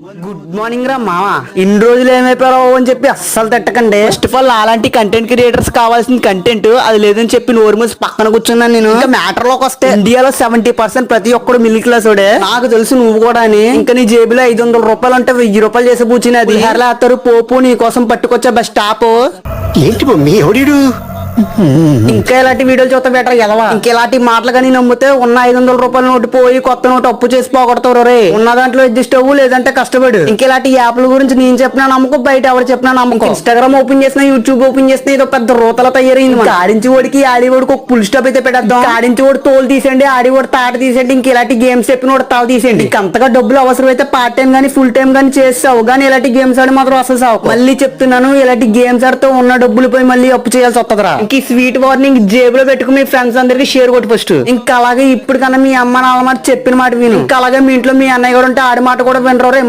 Good morning రా మామ ఇన్ని రోజులు ఏమైపోయావు అని చెప్పి అస్సలు తిట్టకండి. ఫస్ట్ ఆఫ్ ఆల్ అలాంటి కంటెంట్ క్రియేటర్స్ కావాల్సిన కంటెంట్ అది లేదని చెప్పి నోరు మూసి పక్కన కూర్చున్నాను నేను. ఇంకా మ్యాటర్లోకి వస్తే. ఇండియాలో సెవెంటీ పర్సెంట్ ప్రతి ఒక్కడు మిడిల్ క్లాస్ ఓడే నాకు తెలుసు నువ్వు కూడా అని. ఇంకా నీ జేబులో ఐదు వందల రూపాయలు అంటే వెయ్యి రూపాయలు చేసి కూర్చుని అది హెర్లాతారు పోపు నీ కోసం పట్టుకొచ్చా బస్ స్టాప్ ఏంటి మమ్మీ? ఎవడీడు? ఇంకా ఇలాంటి వీడియోలు చూస్తే బెటర్ ఎదవా? ఇంకా ఇలాంటి మాటలు కానీ నమ్మితే ఉన్న ఐదు వందల రూపాయల నోటు పోయి కొత్త నోటు అప్పు చేసి పోగొడతారు రే. ఉన్న దాంట్లో అడ్జస్ట్ అవ్వు లేదంటే కష్టపడు. ఇంకా ఇలాంటి యాప్ల గురించి నేను చెప్పినా నమ్మకం బయట ఎవరు చెప్పినా నమ్మకం. ఇన్స్టాగ్రామ్ ఓపెన్ చేసిన యూట్యూబ్ ఓపెన్ చేసిన ఏదో పెద్ద రోతల తయారైంది. ఆడించి ఓడికి ఆడి ఓడికి ఒక పుల్ స్టాప్ అయితే పెట్టేద్దాం. ఆడించి ఓడి తోలు తీసేయండి ఆడి ఓడి తాట తీసేయండి ఇంక ఇలాంటి గేమ్స్ చెప్పిన ఓడి తల తీసేయండి. ఇంక అంతగా డబ్బులు అవసరం అయితే పార్ట్ టైం గానీ ఫుల్ టైం గానీ చేస్తావు కానీ ఇలాంటి గేమ్స్ ఆడి మాత్రం అసలు సావు. మళ్ళీ చెప్తున్నాను ఇలాంటి గేమ్స్ ఆడితే ఉన్న డబ్బులు పోయి మళ్ళీ అప్పు చేయాల్సి వస్తుందిరా ఇంక స్వీట్ వార్నింగ్ జేబులో పెట్టుకుని మీ ఫ్రెండ్స్ అందరికి షేర్ కొట్టి ఫస్ట్. ఇంకా అలాగే ఇప్పుడు కన్నా మీ అమ్మ నాన్న మాట చెప్పిన మాట విను. ఇంకా అలాగే మీ ఇంట్లో మీ అన్నయ్య కూడా ఉంటే ఆడి మాట కూడా వినరు మళ్ళీ